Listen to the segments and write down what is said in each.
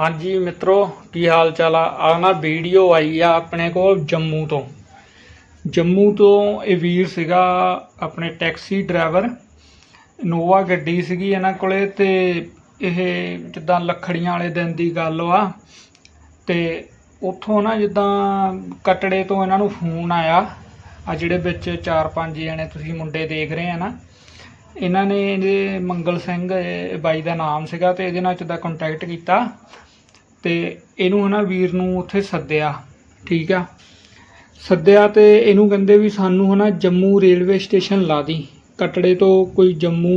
ਹਾਂਜੀ ਮਿੱਤਰੋ, ਕੀ ਹਾਲ ਚਾਲ ਆ? ਆ ਨਾ ਵੀਡੀਓ ਆਈ ਆ ਆਪਣੇ ਕੋਲ ਜੰਮੂ ਤੋਂ। ਜੰਮੂ ਤੋਂ ਇਹ ਵੀਰ ਸੀਗਾ ਆਪਣੇ ਟੈਕਸੀ ਡਰਾਈਵਰ। ਇਨੋਵਾ ਗੱਡੀ ਸੀਗੀ ਇਹਨਾਂ ਕੋਲੇ ਤੇ ਇਹ ਜਿੱਦਾਂ ਲੱਖੜੀਆਂ ਵਾਲੇ ਦਿਨ ਦੀ ਗੱਲ ਆ। ਤੇ ਉੱਥੋਂ ਨਾ ਜਿੱਦਾਂ ਕਟੜੇ ਤੋਂ ਇਹਨਾਂ ਨੂੰ ਫੋਨ ਆਇਆ। ਆ ਜਿਹੜੇ ਵਿੱਚ 4-5 ਜਣੇ ਤੁਸੀਂ ਮੁੰਡੇ ਦੇਖ ਰਹੇ ਆ ਨਾ। ਇਹਨਾਂ ਨੇ ਇਹਦੇ ਮੰਗਲ ਸਿੰਘ ਬਾਈ ਦਾ ਨਾਮ ਸੀਗਾ ਤੇ ਇਹਦੇ ਨਾਲ ਜਿੱਦਾਂ ਕੰਟੈਕਟ ਕੀਤਾ। ਤੇ ਇਹਨੂੰ ਹਨਾ ਵੀਰ ਨੂੰ ਉੱਥੇ ਸੱਦਿਆ, ਠੀਕ ਆ। ਸੱਦਿਆ ਤੇ ਇਹਨੂੰ ਕਹਿੰਦੇ ਵੀ ਸਾਨੂੰ ਹਨਾ ਜੰਮੂ ਰੇਲਵੇ ਸਟੇਸ਼ਨ ਲਾ ਦੀ। ਕਟੜੇ ਤੋਂ ਕੋਈ ਜੰਮੂ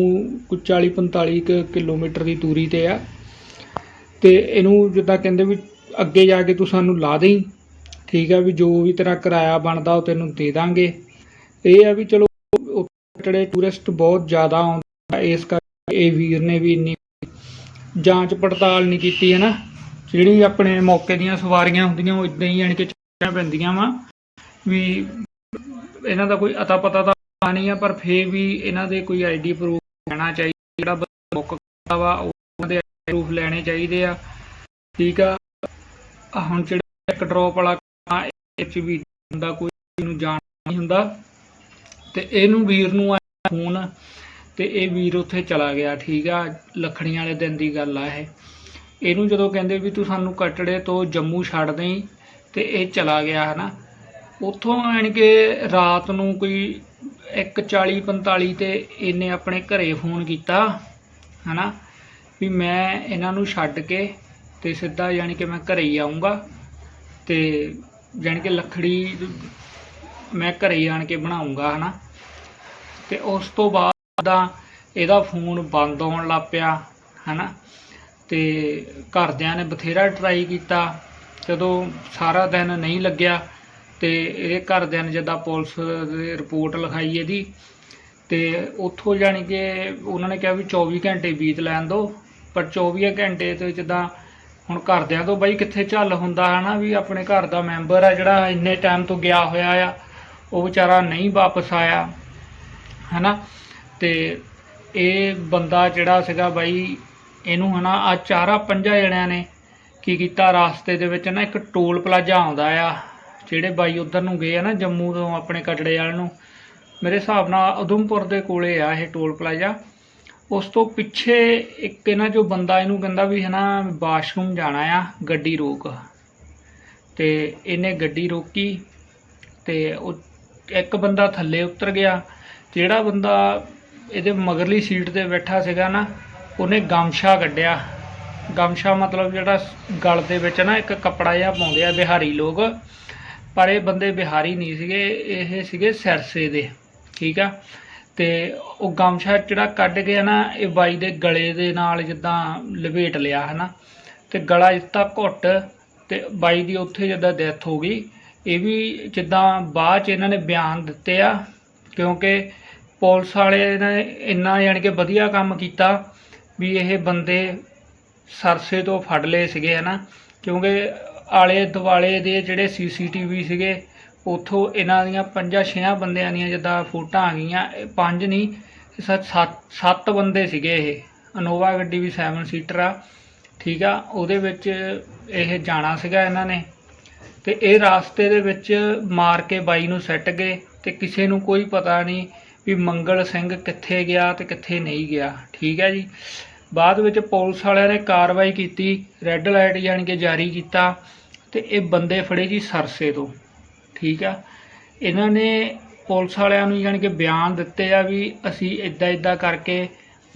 ਕੋਈ 40 45 ਕੁ ਕਿਲੋਮੀਟਰ ਦੀ ਦੂਰੀ ਤੇ ਆ। ਤੇ ਇਹਨੂੰ ਜਿੱਦਾਂ ਕਹਿੰਦੇ ਵੀ ਅੱਗੇ ਜਾ ਕੇ ਤੂੰ ਸਾਨੂੰ ਲਾ ਦੇਈ, ਠੀਕ ਆ ਵੀ ਜੋ ਵੀ ਤੇਰਾ ਕਿਰਾਇਆ ਬਣਦਾ ਉਹ ਤੈਨੂੰ ਦੇ ਦਾਂਗੇ। ਇਹ ਆ ਵੀ ਚਲੋ ਕਟੜੇ ਟੂਰਿਸਟ ਬਹੁਤ ਜ਼ਿਆਦਾ ਆਉਂਦਾ ਇਸ ਕਰਕੇ ਇਹ ਵੀਰ ਨੇ ਵੀ ਇੰਨੀ ਜਾਂਚ ਪੜਤਾਲ ਨਹੀਂ ਕੀਤੀ ਹੈ ਨਾ ਜਿਹੜੀ ਆਪਣੇ ਮੌਕੇ ਦੀਆਂ ਸਵਾਰੀਆਂ ਹੁੰਦੀਆਂ, ਉਹ ਇਦਾਂ ਹੀ ਯਾਨੀ ਕਿ ਚੱਕਣਾ ਪੈਂਦੀਆਂ ਵਾ। ਵੀ ਇਹਨਾਂ ਦਾ ਕੋਈ ਅਤਾ ਪਤਾ ਤਾਂ ਨਹੀਂ ਆ, ਪਰ ਫੇਰ ਵੀ ਇਹਨਾਂ ਦੇ ਕੋਈ ਆਈਡੀ ਪ੍ਰੂਫ ਲੈਣਾ ਚਾਹੀਦਾ, ਜਿਹੜਾ ਬੁੱਕ ਕਰਦਾ ਵਾ ਉਹਨਾਂ ਦੇ ਪ੍ਰੂਫ ਲੈਣੇ ਚਾਹੀਦੇ ਆ। ਠੀਕ ਆ। ਹੁਣ ਜਿਹੜਾ ਇੱਕ ਡ੍ਰੌਪ ਵਾਲਾ ਕੰਮ ਹੁੰਦਾ ਕੋਈ ਨੂੰ ਜਾਣ ਨਹੀਂ ਹੁੰਦਾ। ਤੇ ਇਹਨੂੰ ਵੀਰ ਨੂੰ ਆਇਆ ਫੋਨ, ਤੇ ਇਹ ਵੀਰ ਉੱਥੇ ਚਲਾ ਗਿਆ, ਠੀਕ ਆ। ਲੱਖੜੀਆਂ ਵਾਲੇ ਦਿਨ ਦੀ ਗੱਲ ਆ ਇਹ। ਇਹਨੂੰ ਜਦੋਂ ਕਹਿੰਦੇ ਵੀ ਤੂੰ ਸਾਨੂੰ ਕਟੜੇ ਤੋਂ ਜੰਮੂ ਛੱਡ ਦੇਈਂ ਤੇ ਇਹ ਚਲਾ ਗਿਆ, ਹਨਾ? ਉੱਥੋਂ ਆਣ ਕੇ ਰਾਤ ਨੂੰ ਕੋਈ 1:40 45 ਤੇ ਇਹਨੇ ਆਪਣੇ ਘਰੇ ਫੋਨ ਕੀਤਾ, ਹਨਾ? ਵੀ ਮੈਂ ਇਹਨਾਂ ਨੂੰ ਛੱਡ ਕੇ ਤੇ ਸਿੱਧਾ ਯਾਨੀ ਕਿ ਮੈਂ ਘਰੇ ਹੀ ਆਉਂਗਾ ਤੇ ਯਾਨੀ ਕਿ ਲੱਖੜੀ ਮੈਂ ਘਰੇ ਹੀ ਆਣ ਕੇ ਬਣਾਉਂਗਾ ਹਨਾ? ਤੇ ਉਸ ਤੋਂ ਬਾਅਦ ਦਾ ਇਹਦਾ ਫੋਨ ਬੰਦ ਆਉਣ ਲੱਗ ਪਿਆ, ਹਨਾ? ਤੇ ਘਰਦਿਆਂ ਨੇ ਬਥੇਰਾ ਟਰਾਈ ਕੀਤਾ। ਜਦੋਂ ਸਾਰਾ ਦਿਨ ਨਹੀਂ ਲੱਗਿਆ ਤੇ ਇਹਦੇ ਘਰਦਿਆਂ ਨੇ ਜਦਾਂ ਪੁਲਿਸ ਦੇ ਰਿਪੋਰਟ ਲਿਖਾਈ ਇਹਦੀ, ਤੇ ਉੱਥੋਂ ਜਾਣੀ ਕਿ ਉਹਨਾਂ ਨੇ ਕਿਹਾ ਵੀ 24 ਘੰਟੇ ਬੀਤ ਲੈਣ ਦਿਓ ਪਰ 24 ਘੰਟੇ ਤੇ ਜਿੱਦਾਂ ਹੁਣ ਘਰਦਿਆਂ ਤੋਂ ਬਾਈ ਕਿੱਥੇ ਝੱਲ ਹੁੰਦਾ ਹਨਾ ਵੀ ਆਪਣੇ ਘਰ ਦਾ ਮੈਂਬਰ ਆ ਜਿਹੜਾ ਇੰਨੇ ਟਾਈਮ ਤੋਂ ਗਿਆ ਹੋਇਆ ਆ, ਉਹ ਵਿਚਾਰਾ ਨਹੀਂ ਵਾਪਸ ਆਇਆ ਹਨਾ। ਤੇ ਇਹ ਬੰਦਾ ਜਿਹੜਾ ਸੀਗਾ ਬਾਈ ਇਹਨੂੰ ਹਨਾ ਆ ਚਾਰਾ ਪੰਜਾਂ ਜਣਿਆਂ ਨੇ ਕੀ ਕੀਤਾ ਰਾਸਤੇ ਦੇ ਵਿੱਚ ਨਾ ਇੱਕ ਟੋਲ ਪਲਾਜ਼ਾ ਆਉਂਦਾ ਆ, ਜਿਹੜੇ ਬਾਈ ਉਧਰ ਨੂੰ ਗਏ ਆ ਨਾ ਜੰਮੂ ਤੋਂ ਆਪਣੇ ਕਟੜੇ ਵਾਲ ਨੂੰ। ਮੇਰੇ ਹਿਸਾਬ ਨਾਲ ਉਧਮਪੁਰ ਦੇ ਕੋਲੇ ਆ ਇਹ ਟੋਲ ਪਲਾਜ਼ਾ। ਉਸ ਤੋਂ ਪਿੱਛੇ ਇੱਕ ਇਹਨਾਂ ਜੋ ਬੰਦਾ ਇਹਨੂੰ ਕਹਿੰਦਾ ਵੀ ਹਨਾ ਵਾਸ਼ਰੂਮ ਜਾਣਾ ਆ, ਗੱਡੀ ਰੋਕ। ਤੇ ਇਹਨੇ ਗੱਡੀ ਰੋਕੀ ਤੇ ਇੱਕ ਬੰਦਾ ਥੱਲੇ ਉਤਰ ਗਿਆ। ਜਿਹੜਾ ਬੰਦਾ ਇਹਦੇ ਮਗਰਲੀ ਸੀਟ ਤੇ ਬੈਠਾ ਸੀਗਾ ਨਾ ਉਹਨੇ ਗਮਸ਼ਾ ਕੱਢਿਆ। ਗਮਸ਼ਾ ਮਤਲਬ ਜਿਹੜਾ ਗਲ ਦੇ ਵਿੱਚ ਨਾ ਇੱਕ ਕੱਪੜਾ ਜਿਹਾ ਪਾਉਂਦੇ ਆ ਬਿਹਾਰੀ ਲੋਕ। ਪਰ ਇਹ ਬੰਦੇ ਬਿਹਾਰੀ ਨਹੀਂ ਸੀਗੇ, ਇਹ ਸੀਗੇ ਸਿਰਸੇ ਦੇ, ਠੀਕ ਆ? ਤੇ ਉਹ ਗਮਸ਼ਾ ਜਿਹੜਾ ਕੱਢ ਕੇ ਨਾ, ਇਹ ਬਾਈ ਦੇ ਗਲੇ ਦੇ ਨਾਲ ਜਿੱਦਾਂ ਲਪੇਟ ਲਿਆ, ਹਨਾ? ਤੇ ਗਲਾ ਜਿੱਤਾ ਘੁੱਟ ਤੇ ਬਾਈ ਦੀ ਉੱਥੇ ਜਿੱਦਾਂ ਡੈਥ ਹੋ ਗਈ। ਇਹ ਵੀ ਜਿੱਦਾਂ ਬਾਅਦ ਚ ਇਹਨਾਂ ਨੇ ਬਿਆਨ ਦਿੱਤੇ ਆ, ਕਿਉਂਕਿ ਪੁਲਿਸ ਵਾਲੇ ਨੇ ਇੰਨਾ ਯਾਨੀ ਕਿ ਵਧੀਆ ਕੰਮ ਕੀਤਾ। ਵੀ ਇਹ ਬੰਦੇ ਸਰਸੇ ਤੋਂ ਫੜ ਲਏ ਸੀਗੇ ਹਨਾ ਕਿਉਂਕਿ ਆਲੇ ਦੁਆਲੇ ਦੇ ਜਿਹੜੇ ਸੀਸੀਟੀਵੀ ਸੀਗੇ, ਉਥੋਂ ਇਹਨਾਂ ਦੀਆਂ ਪੰਜਾਂ ਛੇਆਂ ਬੰਦਿਆਂ ਦੀਆਂ ਜਿੱਦਾਂ ਫੋਟਾਂ ਆ ਗਈਆਂ, ਇਹ ਪੰਜ ਨਹੀਂ ਇਹ ਸੱਤ ਸੱਤ ਬੰਦੇ ਸੀਗੇ ਇਹ। ਅਨੋਵਾ ਗੱਡੀ ਵੀ 7 ਸੀਟਰ ਆ, ਠੀਕ ਆ? ਉਹਦੇ ਵਿੱਚ ਇਹ ਜਾਣਾ ਸੀਗਾ ਇਹਨਾਂ ਨੇ। ਤੇ ਇਹ ਰਾਸਤੇ ਦੇ ਵਿੱਚ ਮਾਰ ਕੇ ਬਾਈ ਨੂੰ ਸੱਟ ਗਏ ਤੇ ਕਿਸੇ ਨੂੰ ਕੋਈ ਪਤਾ ਨਹੀਂ ਵੀ ਮੰਗਲ ਸਿੰਘ ਕਿੱਥੇ ਗਿਆ ਤੇ ਕਿੱਥੇ ਨਹੀਂ ਗਿਆ। ਠੀਕ ਹੈ ਜੀ? ਬਾਅਦ ਵਿੱਚ ਪੁਲਿਸ ਵਾਲਿਆਂ ਨੇ ਕਾਰਵਾਈ ਕੀਤੀ ਰੈੱਡ ਲਾਈਟ ਯਾਨੀ ਕਿ ਜਾਰੀ ਕੀਤਾ ਤੇ ਇਹ ਬੰਦੇ ਫੜੇ ਜੀ ਸਰਸੇ ਤੋਂ। ਠੀਕ ਆ? ਇਹਨਾਂ ਨੇ ਪੁਲਿਸ ਵਾਲਿਆਂ ਨੂੰ ਯਾਨੀ ਕਿ ਬਿਆਨ ਦਿੱਤੇ ਆ ਵੀ ਅਸੀਂ ਇਦਾਂ ਇਦਾਂ ਕਰਕੇ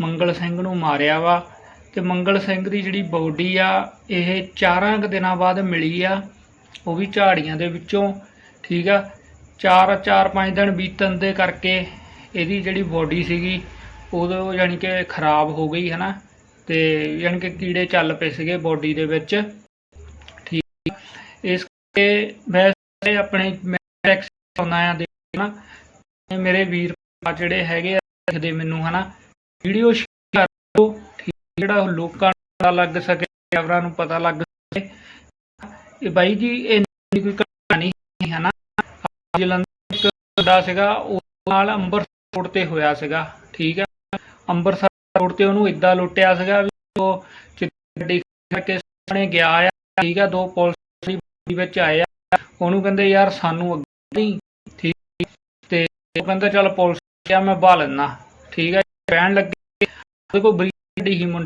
ਮੰਗਲ ਸਿੰਘ ਨੂੰ ਮਾਰਿਆ ਵਾ ਤੇ ਮੰਗਲ ਸਿੰਘ ਦੀ ਜਿਹੜੀ ਬੋਡੀ ਆ, ਇਹ ਚਾਰਾਂ ਕੁ ਦਿਨਾਂ ਬਾਅਦ ਮਿਲੀ ਆ। ਉਹ ਵੀ ਝਾੜੀਆਂ ਦੇ ਵਿੱਚੋਂ। ਠੀਕ ਆ? ਚਾਰ ਚਾਰ, ਪੰਜ ਦਿਨ ਬੀਤਣ ਦੇ ਕਰਕੇ ਇਹਦੀ ਜਿਹੜੀ ਬੋਡੀ ਸੀਗੀ, ਉਦੋਂ ਯਾਨੀ ਕਿ ਖਰਾਬ ਹੋ ਗਈ ਹੈ ਨਾ ਤੇ ਯਾਨੀ ਕਿ ਕੀੜੇ ਚੱਲ ਪਏ ਸੀਗੇ ਬੋਡੀ ਦੇ ਵਿੱਚ। ਠੀਕ। ਇਸ ਕਰਕੇ ਮੈਂ ਆਪਣੇ ਮੈਂ ਟੈਕਸ ਆ ਦੇਖਣਾ ਮੇਰੇ ਵੀਰ ਜਿਹੜੇ ਹੈਗੇ ਆ ਦੇਖਦੇ ਮੈਨੂੰ ਹਨਾ ਵੀਡੀਓ ਸ਼ੇਅਰ ਕਰੋ, ਠੀਕ, ਜਿਹੜਾ ਉਹ ਲੋਕਾਂ ਨੂੰ ਪਤਾ ਲੱਗ ਸਕੇ ਖਬਰਾਂ ਨੂੰ ਪਤਾ ਲੱਗ ਸਕੇ। ਇਹ ਬਾਈ ਜੀ ਇਹ ਕੋਈ ਕਹਾਣੀ ਹੈ ਨਾ ਜਲੰਧਰ ਇੱਕ ਸੀਗਾ, ਉਹ ਨਾਲ ਅੰਬਰਸਰ ਰੋਡ ਤੇ ਹੋਇਆ ਸੀਗਾ, ਠੀਕ ਹੈ ਅੰਬਰਸਰ ਰੋਡ ਤੇ ਉਹਨੂੰ ਇਦਾਂ ਲੁੱਟਿਆ ਸੀਗਾ ਵੀ ਉਹ ਚਿੱਟੀ ਕਰਕੇ ਨੇ ਗਿਆ ਆ, ਠੀਕ ਆ, ਦੋ ਪੁਲਿਸ ਦੀ ਵਿੱਚ ਆਏ ਆ। ਉਹਨੂੰ ਕਹਿੰਦੇ, ਯਾਰ ਸਾਨੂੰ ਅੱਗੇ ਨਹੀਂ, ਠੀਕ, ਤੇ ਉਹ ਕਹਿੰਦਾ, ਚੱਲ ਪੁਲਿਸ ਆ ਮੈਂ ਬਹਾ ਲੈਣਾ ਠੀਕ ਆ ਬਹਿਣ ਲੱਗੇ ਉਹਦੇ ਕੋਲ ਬਰੀਡੀ ਹੀ ਮੁੰਡੇ